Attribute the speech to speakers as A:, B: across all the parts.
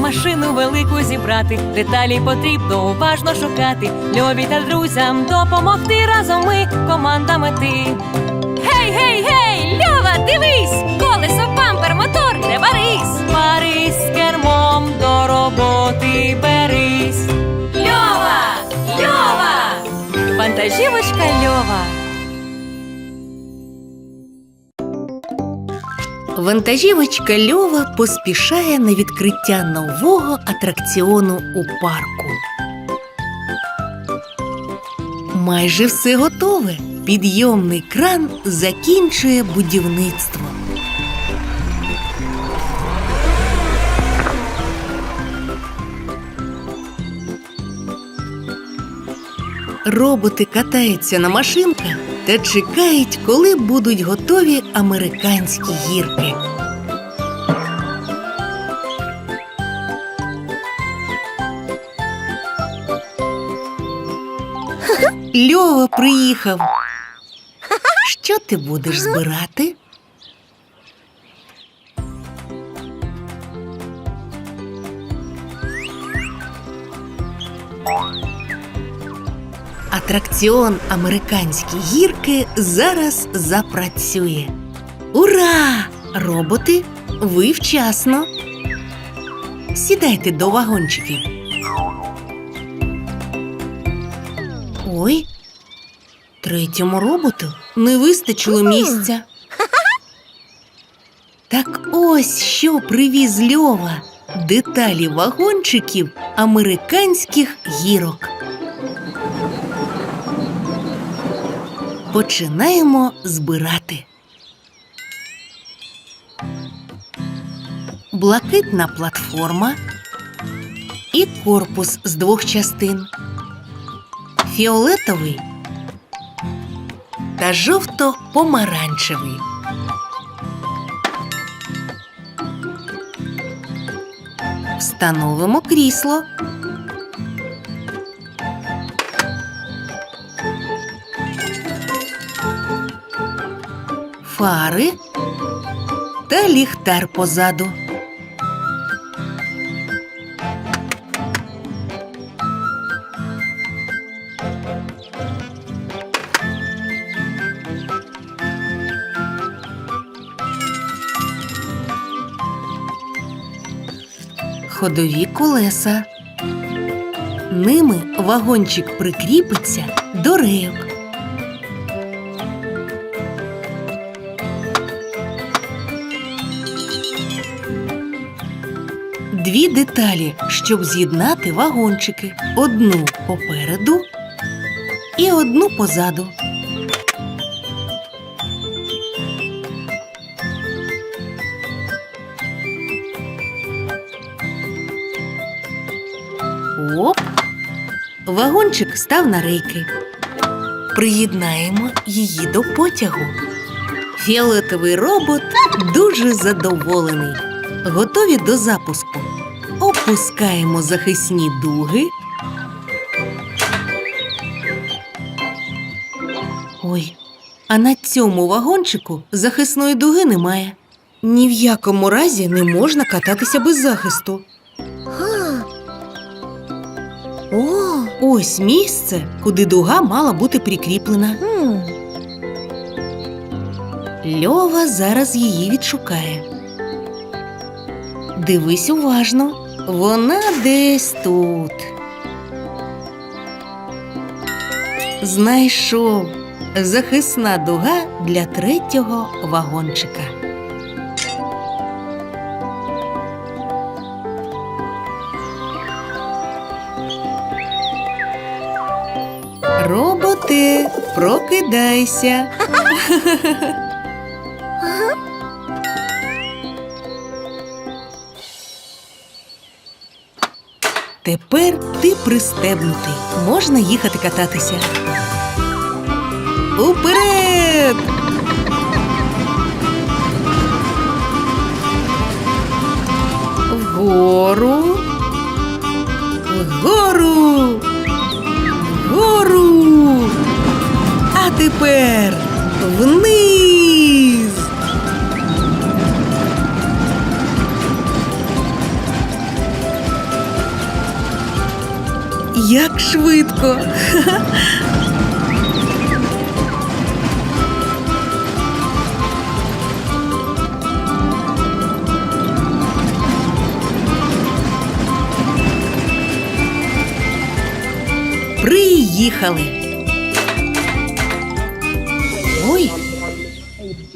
A: машину велику зібрати. Деталі потрібно уважно шукати. Льові та друзям допомогти разом ми команда мети. Гей, гей, гей! Льова, дивись! Колесо, бампер, мотор, не варись! Парись кермом до роботи берись. Льова! Льова! Вантажівочка Льова.
B: Вантажівочка Льова поспішає на відкриття нового атракціону у парку. Майже все готове. Підйомний кран закінчує будівництво. Роботи катаються на машинках та чекають, коли будуть готові американські гірки. Льова приїхав. Що ти будеш збирати? Атракціон Американські гірки зараз запрацює. Ура! Роботи, ви вчасно. Сідайте до вагончиків. Ой, третьому роботу не вистачило місця. Так ось що привіз Льова. Деталі вагончиків американських гірок. Починаємо збирати. Блакитна платформа і корпус з двох частин. Фіолетовий та жовто-помаранчевий. Встановимо крісло. Фари та ліхтар позаду. Ходові колеса. Ними вагончик прикріпиться до рейок. Дві деталі, щоб з'єднати вагончики. Одну попереду і одну позаду. Оп! Вагончик став на рейки. Приєднаємо її до потягу. Фіолетовий робот дуже задоволений. Готові до запуску. Опускаємо захисні дуги. Ой, а на цьому вагончику захисної дуги немає. Ні в якому разі не можна кататися без захисту. О, ось місце, куди дуга мала бути прикріплена. Льова зараз її відшукає. Дивись уважно, вона десь тут. Знайшов захисна дуга для третього вагончика. Роботи, прокидайся. Тепер ти пристебнутий. Можна їхати кататися. Уперед! Вгору. Вгору. Вгору. А тепер вниз. Як швидко. Приїхали. Ой,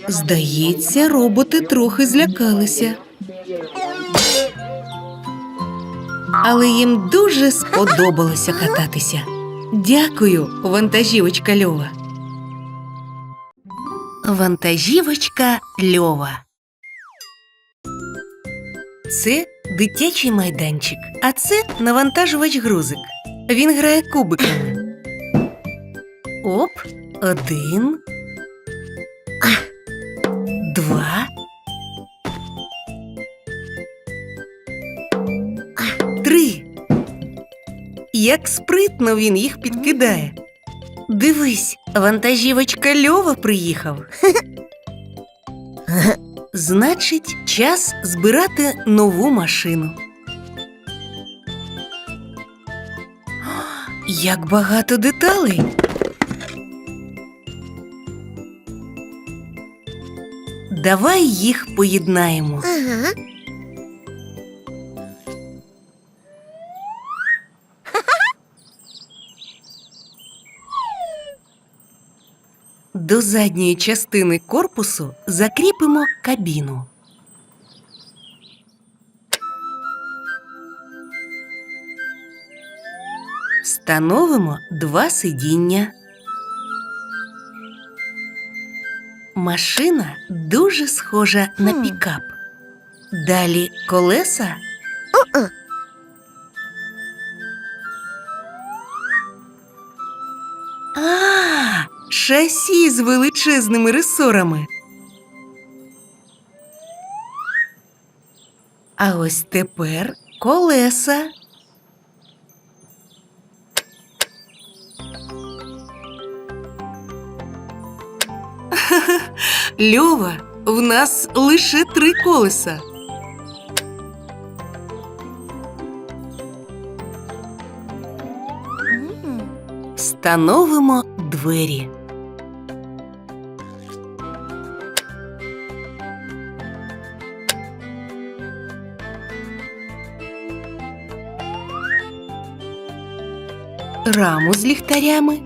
B: здається, роботи трохи злякалися. Але їм дуже сподобалося кататися. Дякую, вантажівочка Льова. Вантажівочка Льова. Це дитячий майданчик, а це навантажувач грузик. Він грає кубиками. Оп, один. Два. Як спритно він їх підкидає. Дивись, вантажівочка Льова приїхав. Значить, час збирати нову машину. Як багато деталей. Давай їх поєднаємо.
C: Ага.
B: До задньої частини корпусу закріпимо кабіну. Встановимо два сидіння. Машина дуже схожа на пікап. Далі колеса. Шасі з величезними ресорами. А ось тепер колеса. Льова, в нас лише три колеса. Встановимо двері. Раму з ліхтарями.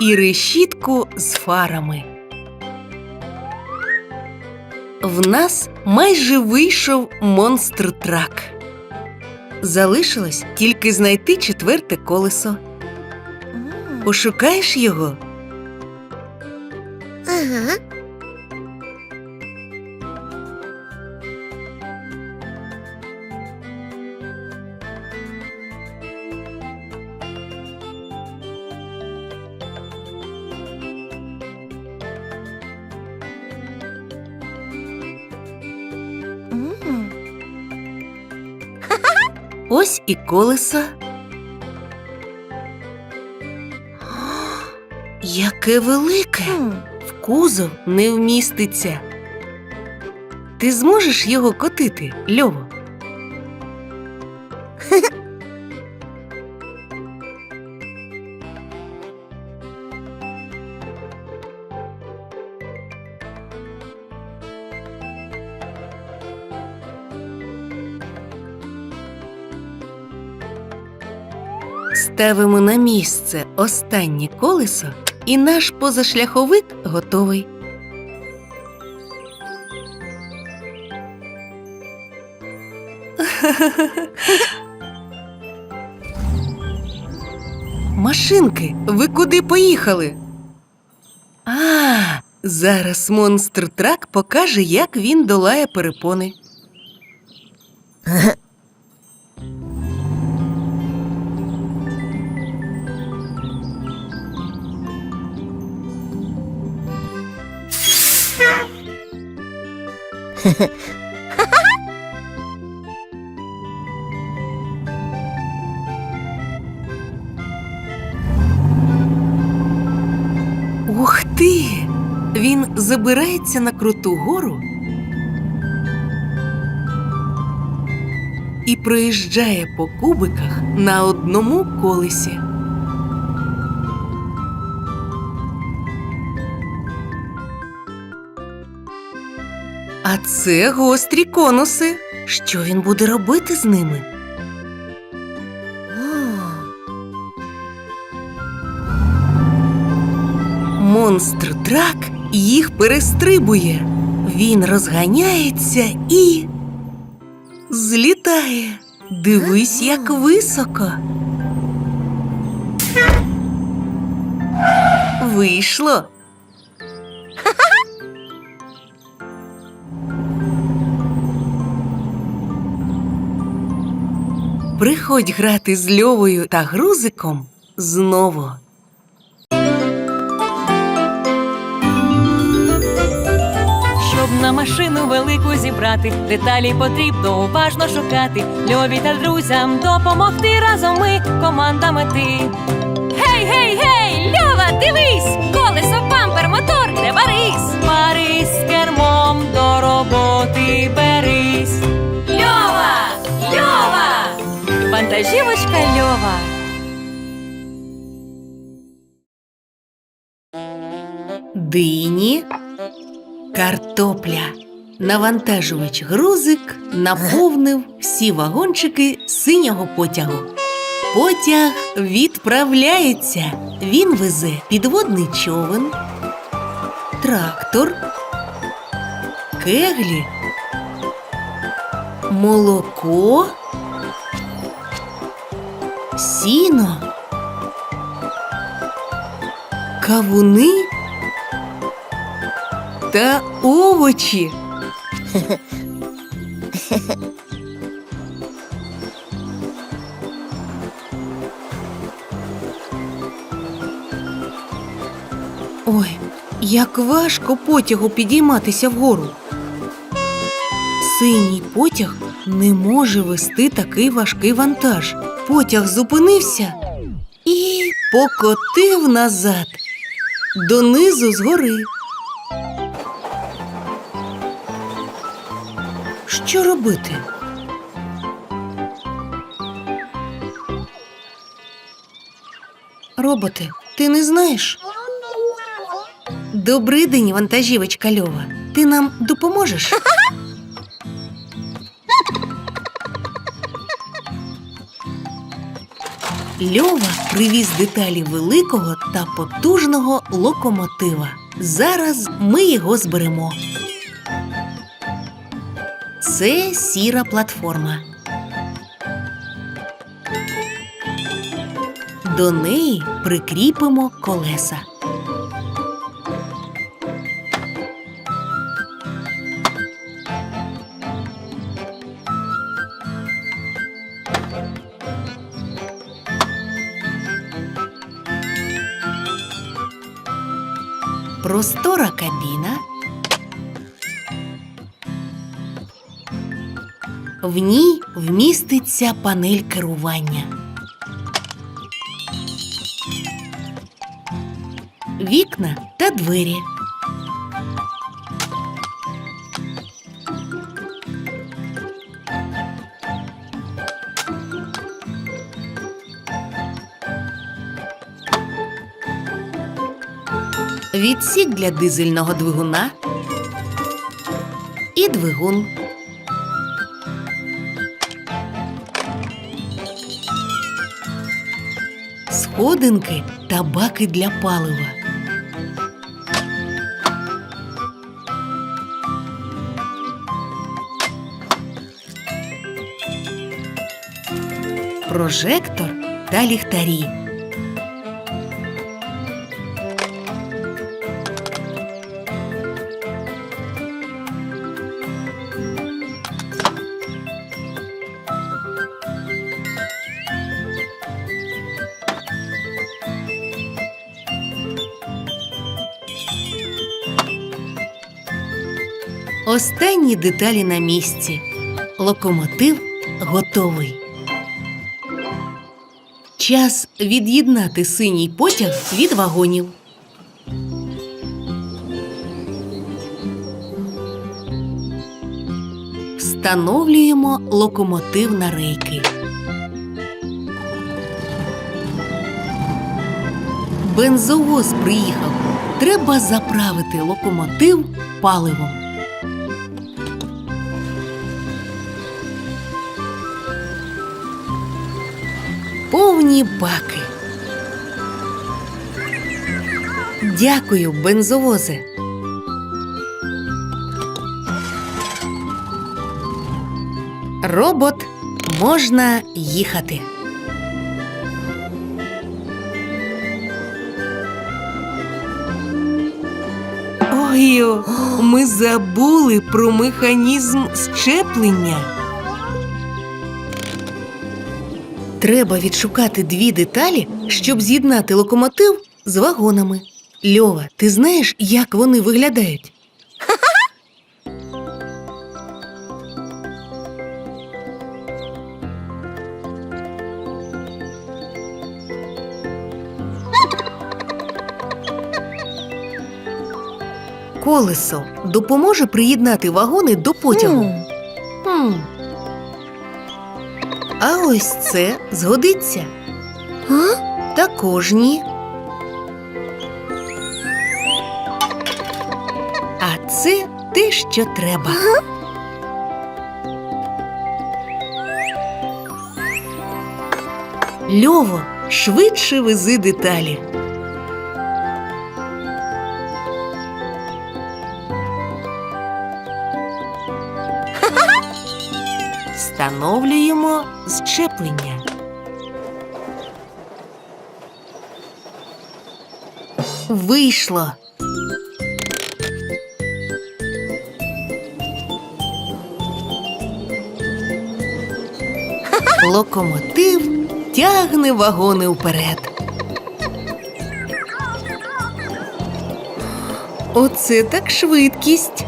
B: І решітку з фарами. В нас майже вийшов монстр трак. Залишилось тільки знайти четверте колесо. Пошукаєш його? Ось і колесо. Яке велике! В кузов не вміститься. Ти зможеш його котити, Льово? Ставимо на місце останнє колесо, і наш позашляховик готовий. Машинки, ви куди поїхали? А, зараз монстр трак покаже, як він долає перепони. Ух ти! Він забирається на круту гору і проїжджає по кубиках на одному колесі. А це гострі конуси. Що він буде робити з ними? Монстр трак їх перестрибує. Він розганяється і злітає. Дивись, як високо. Вийшло. Приходь грати з Льовою та грузиком знову.
A: Щоб на машину велику зібрати, деталі потрібно уважно шукати. Льові та друзям допомогти разом ми команда мети. Гей, гей, гей! Льова, дивись! Колесо, бампер, мотор, не барись! Парись з кермом до роботи берись. Льова! Льова! Вантажівочка Льова.
B: Дині, картопля. Навантажувач грузик наповнив всі вагончики синього потягу. Потяг відправляється. Він везе підводний човен, трактор, кеглі, молоко, сіно, кавуни та овочі. Ой, як важко потягу підійматися вгору. Синій потяг не може вести такий важкий вантаж. Потяг зупинився і покотив назад, донизу згори. Що робити? Роботи, ти не знаєш? Добрий день, вантажівочка Льова. Ти нам допоможеш? Льова привіз деталі великого та потужного локомотива. Зараз ми його зберемо. Це сіра платформа. До неї прикріпимо колеса. Простора кабіна. В ній вміститься панель керування. Вікна та двері. Відсік для дизельного двигуна і двигун. сходинки та баки для палива. Прожектор та ліхтарі. Останні деталі на місці. Локомотив готовий. Час від'єднати синій потяг від вагонів. Встановлюємо локомотив на рейки. Бензовоз приїхав. Треба заправити локомотив паливом. Повні баки. Дякую, бензовозе. Робот можна їхати. Ой, ми забули про механізм щеплення. Треба відшукати дві деталі, щоб з'єднати локомотив з вагонами. Льова, ти знаєш, як вони виглядають? Колесо допоможе приєднати вагони до потягу. Ось це згодиться.
C: А?
B: Також ні. А це те, що треба. Льово, швидше вези деталі. Встановлюємо зчеплення. Вийшло. Локомотив тягне вагони вперед. Оце так швидкість.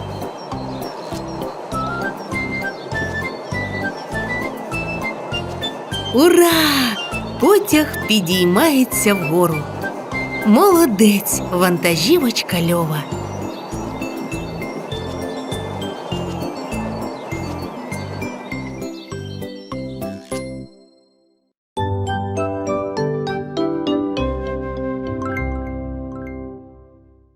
B: Ура! Потяг підіймається вгору. Молодець, вантажівочка Льова.